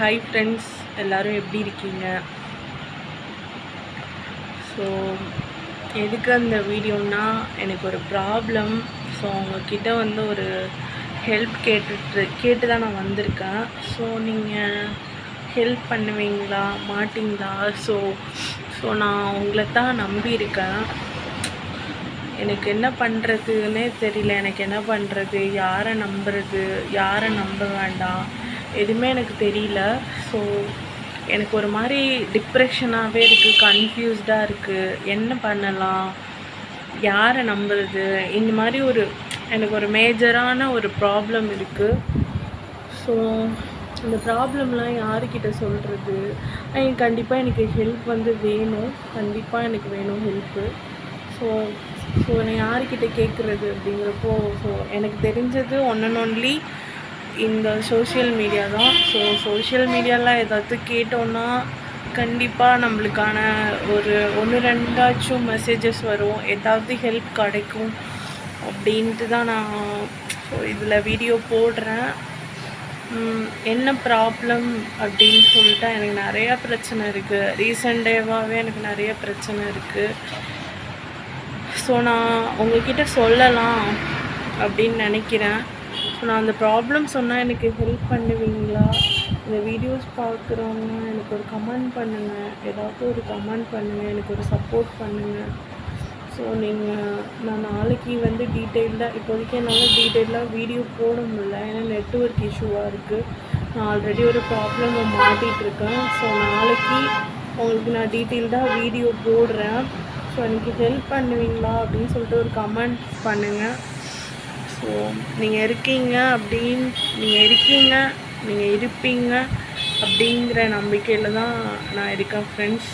Hi friends எல்லோரும் எப்படி இருக்கீங்க? ஸோ எதுக்கு அந்த வீடியோன்னா எனக்கு ஒரு ப்ராப்ளம் ஸோ உங்ககிட்ட வந்து ஒரு ஹெல்ப் கேட்டுட்டு கேட்டு தான் நான் வந்திருக்கேன். ஸோ நீங்கள் ஹெல்ப் பண்ணுவீங்களா? மாட்டிங்களா? ஸோ ஸோ நான் உங்களை தான் நம்பியிருக்கேன். எனக்கு என்ன பண்ணுறதுன்னே தெரியல. எனக்கு என்ன பண்ணுறது யாரை நம்புறது? யாரை நம்ப வேண்டாம்? எதுவுமே எனக்கு தெரியல. ஸோ எனக்கு ஒரு மாதிரி டிப்ரெஷனாகவே இருக்குது கன்ஃபியூஸ்டாக இருக்குது என்ன பண்ணலாம்? யாரை நம்புறது? இந்த மாதிரி ஒரு எனக்கு ஒரு மேஜரான ஒரு ப்ராப்ளம் இருக்குது ஸோ இந்த ப்ராப்ளம்லாம் யாருக்கிட்ட சொல்கிறது கண்டிப்பாக எனக்கு ஹெல்ப் வந்து வேணும். கண்டிப்பாக எனக்கு வேணும் ஹெல்ப்பு ஸோ ஸோ நான் யாருக்கிட்ட கேட்குறது அப்படிங்கிறப்போ ஸோ எனக்கு தெரிஞ்சது ஒன் அண்ட் ஒன்லி இந்த சோஷியல் மீடியா தான். ஸோ சோஷியல் மீடியாவில் ஏதாவது கேட்டோன்னா கண்டிப்பாக நம்மளுக்கான ஒரு ஒன்று ரெண்டாச்சும் மெசேஜஸ் வரும். ஏதாவது ஹெல்ப் கிடைக்கும் அப்படின்ட்டு தான் நான் ஸோ இதில் வீடியோ போடுறேன். என்ன ப்ராப்ளம் அப்படின்னு சொல்லிட்டு எனக்கு நிறையா பிரச்சனை இருக்குது ரீசெண்ட் டேவாகவே எனக்கு நிறைய பிரச்சனை இருக்குது ஸோ நான் உங்ககிட்ட சொல்லலாம் அப்படின்னு நினைக்கிறேன். ஸோ நான் அந்த ப்ராப்ளம் சொன்னால் எனக்கு ஹெல்ப் பண்ணுவீங்களா? இந்த வீடியோஸ் பார்க்குறவங்க எனக்கு ஒரு கமெண்ட் பண்ணுங்கள் ஏதாவது ஒரு கமெண்ட் பண்ணுங்கள் எனக்கு ஒரு சப்போர்ட் பண்ணுங்கள் ஸோ நீங்கள் நான் நாளைக்கு வந்து டீட்டெயில்டாக இப்போதைக்கு என்னால் டீட்டெயிலாக வீடியோ போட முடியல. ஏன்னா நெட்ஒர்க் இஷ்யூவாக இருக்குது நான் ஆல்ரெடி ஒரு ப்ராப்ளம் மாட்டிகிட்ருக்கேன் ஸோ நாளைக்கு உங்களுக்கு நான் டீட்டெயில்டாக வீடியோ போடுறேன். ஸோ எனக்கு ஹெல்ப் பண்ணுவீங்களா? அப்படின்னு சொல்லிட்டு ஒரு கமெண்ட் பண்ணுங்கள் ஸோ நீங்கள் இருக்கீங்க அப்படின்னு நீங்கள் இருக்கீங்க நீங்கள் இருப்பீங்க அப்படிங்கிற நம்பிக்கையில் தான் நான் இருக்கேன் ஃப்ரெண்ட்ஸ்